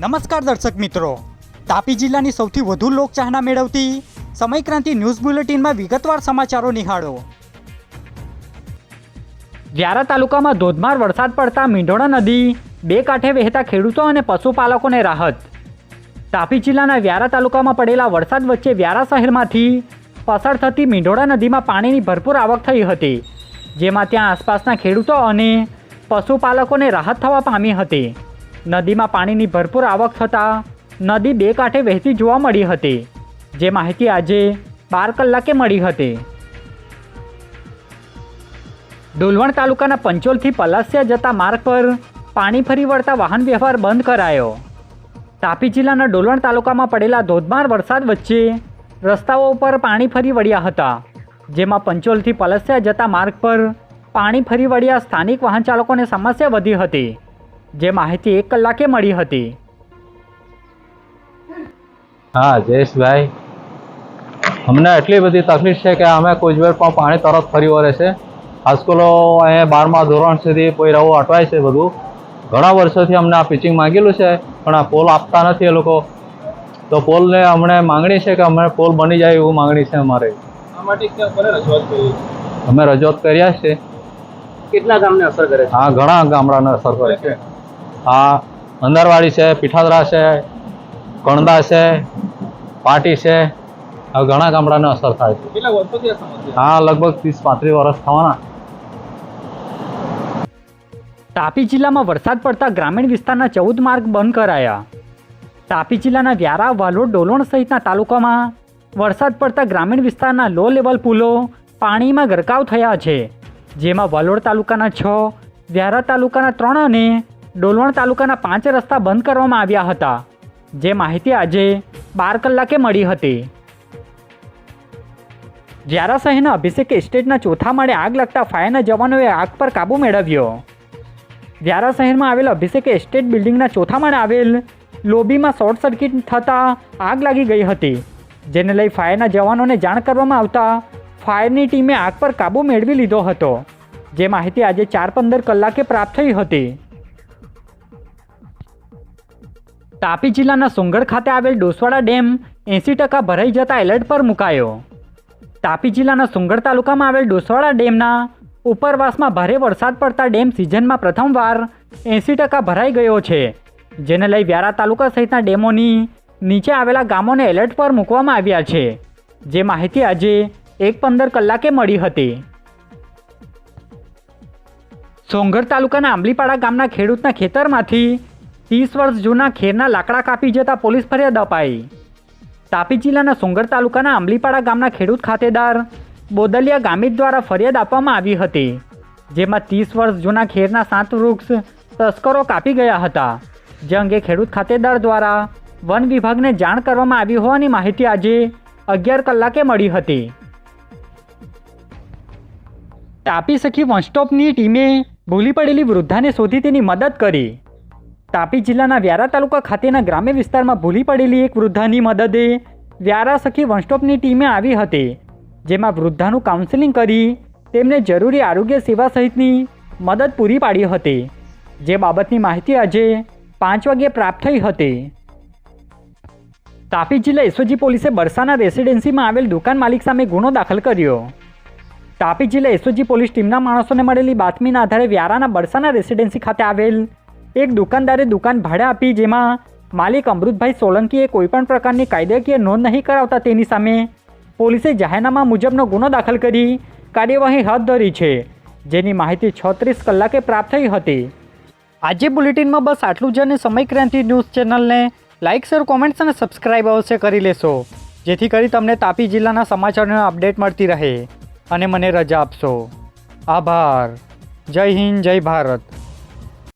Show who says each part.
Speaker 1: નમસ્કાર દર્શક મિત્રો. તાપી જિલ્લાની સૌથી વધુ લોકચાહના મેળવતી સમયક્રાંતિ ન્યૂઝ બુલેટિનમાં વિગતવાર સમાચારો નિહાળો. વ્યારા તાલુકામાં ધોધમાર વરસાદ પડતા મીંઢોળા નદી, બે કાંઠે વહેતા ખેડૂતો અને પશુપાલકોને રાહત. તાપી જિલ્લાના વ્યારા તાલુકામાં પડેલા વરસાદ વચ્ચે વ્યારા શહેરમાંથી પસાર થતી મીંઢોળા નદીમાં પાણીની ભરપૂર આવક થઈ હતી, જેમાં ત્યાં આસપાસના ખેડૂતો અને પશુપાલકોને રાહત થવા પામી હતી. નદીમાં પાણીની ભરપૂર આવક થતાં નદી બે કાંઠે વહેતી જોવા મળી હતી. જે માહિતી આજે બાર કલાકે મળી હતી. ડોલવણ તાલુકાના પંચોલથી પલાસિયા જતા માર્ગ પર પાણી ફરી વળતા વાહન વ્યવહાર બંધ કરાયો. તાપી જિલ્લાના ડોલવણ તાલુકામાં પડેલા ધોધમાર વરસાદ વચ્ચે રસ્તાઓ ઉપર પાણી ફરી વળ્યા હતા, જેમાં પંચોલથી પલસ્યા જતા માર્ગ પર પાણી ફરી વળ્યા સ્થાનિક વાહન ચાલકોને સમસ્યા વધી હતી. જે માહિતી એક કલાકે મળી હતી.
Speaker 2: હા જયેશભાઈ. અમને એટલી બધી તકલીફ છે કે અમે કોઈ વાર પણ પાણી તરત ફરી વળે છે. હાઈસ્કૂલો અહીંયા બારમા ધોરણ સુધી પોયરાઓ અટવાય છે બધું. ઘણા વર્ષોથી અમને આ પિચિંગ માંગેલું છે પણ આ પોલ આપતા નથી એ લોકો. તો પોલને અમને માંગણી છે કે અમને પોલ બની જાય એવું માંગણી છે અમારે. અમે રજૂઆત કર્યા છે.
Speaker 3: કેટલા ગામને અસર કરે છે?
Speaker 2: હા ઘણા ગામડાને અસર કરે છે. હા અંદરવાડી છે પીઠાદરા છે કણદા છે પાટી છે આ ઘણા ગામડાને અસર થાય છે.
Speaker 3: કેટલા વર્ષોથી આ સમસ્યા
Speaker 2: હા લગભગ ત્રીસ પાંત્રીસ વર્ષ થવાના.
Speaker 1: તાપી જિલ્લામાં વરસાદ પડતા ગ્રામીણ વિસ્તારના ચૌદ માર્ગ બંધ કરાયા. તાપી જિલ્લાના વ્યારા વાલોડ ડોલોણ સહિતના તાલુકામાં વરસાદ પડતા ગ્રામીણ વિસ્તારના લો લેવલ પુલો પાણીમાં ગરકાવ થયા છે. જેમાં વાલોડ તાલુકાના છ વ્યારા તાલુકાના ત્રણ અને ડોલવણ તાલુકાના પાંચ રસ્તા બંધ કરવામાં આવ્યા હતા. જે માહિતી આજે બાર કલાકે મળી હતી. જ્યારા શહેરના અભિષેક એસ્ટેટના ચોથા માળે આગ લાગતા ફાયરના જવાનોએ આગ પર કાબૂ મેળવ્યો. વ્યારા શહેરમાં આવેલ અભિષેક એસ્ટેટ બિલ્ડિંગના ચોથા માળે આવેલ લોબીમાં શોર્ટ સર્કિટ થતાં આગ લાગી ગઈ હતી, જેને લઈ ફાયરના જવાનોને જાણ કરવામાં આવતા ફાયરની ટીમે આગ પર કાબૂ મેળવી લીધો હતો. જે માહિતી આજે ચાર પંદર કલાકે પ્રાપ્ત થઈ હતી. તાપી જિલ્લાના સોંગઢ ખાતે આવેલ ડોસવાડા ડેમ એંસી ટકા ભરાઈ જતા એલર્ટ પર મુકાયો. તાપી જિલ્લાના સુંગર તાલુકામાં આવેલ ડોસવાડા ડેમના ઉપરવાસમાં ભારે વરસાદ પડતા ડેમ સિઝનમાં પ્રથમવાર એંસી ટકા ભરાઈ ગયો છે, જેને લઈ વ્યારા તાલુકા સહિતના ડેમોની નીચે આવેલા ગામોને એલર્ટ પર મૂકવામાં આવ્યા છે. જે માહિતી આજે એક પંદર કલાકે મળી હતી. સોંગઢ તાલુકાના આંબલીપાડા ગામના ખેડૂતના ખેતરમાંથી ત્રીસ વર્ષ જૂના ખેરના લાકડા કાપી જતા પોલીસ ફરિયાદ અપાઈ. તાપી જિલ્લાના સુંગર તાલુકાના આંબલીપાડા ગામના ખેડૂત ખાતેદાર બોદલિયા ગામિત દ્વારા ફરિયાદ આપવામાં આવી હતી, જેમાં ત્રીસ વર્ષ જૂના ખેરના સાત વૃક્ષ તસ્કરો કાપી ગયા હતા. જે અંગે ખેડૂત ખાતેદાર દ્વારા વન વિભાગને જાણ કરવામાં આવી હોવાની માહિતી આજે અગિયાર કલાકે મળી હતી. તાપી સખી વન સ્ટોપની ટીમે ભૂલી પડેલી વૃદ્ધાને શોધી તેની મદદ કરી. તાપી જિલ્લાના વ્યારા તાલુકા ખાતેના ગ્રામ્ય વિસ્તારમાં ભૂલી પડેલી એક વૃદ્ધાની મદદે વ્યારા સખી વનસ્ટોપની ટીમે આવી હતી, જેમાં વૃદ્ધાનું કાઉન્સેલિંગ કરી તેમને જરૂરી આરોગ્ય સેવા સહિતની મદદ પૂરી પાડી હતી. જે બાબતની માહિતી આજે પાંચ વાગ્યે પ્રાપ્ત થઈ હતી. તાપી જિલ્લા એસઓજી પોલીસે બરસાના રેસિડેન્સીમાં આવેલ દુકાન માલિક સામે ગુનો દાખલ કર્યો. તાપી જિલ્લા એસઓજી પોલીસ ટીમના માણસોને મળેલી બાતમીના આધારે વ્યારાના બરસાના રેસિડેન્સી ખાતે આવેલ એક દુકાનદારે દુકાન ભાડે આપી જેમાં માલિક અમૃતભાઈ સોલંકીએ કોઈપણ પ્રકારની કાયદાકીય નોંધ નહીં કરાવતા તેની સામે પોલીસે જાહેરનામા મુજબનો ગુનો દાખલ કરી કાર્યવાહી હાથ ધરી છે, જેની માહિતી છત્રીસ કલાકે પ્રાપ્ત થઈ હતી. આજે બુલેટિનમાં બસ આટલું જ અને સમય ક્રાંતિ ન્યૂઝ ચેનલને લાઇક શેર, કોમેન્ટ્સ અને સબસ્ક્રાઇબ અવશ્ય કરી લેશો, જેથી કરી તમને તાપી જિલ્લાના સમાચારનો અપડેટ મળતી રહે. અને મને રજા આપશો. આભાર. જય હિન્દ, જય ભારત.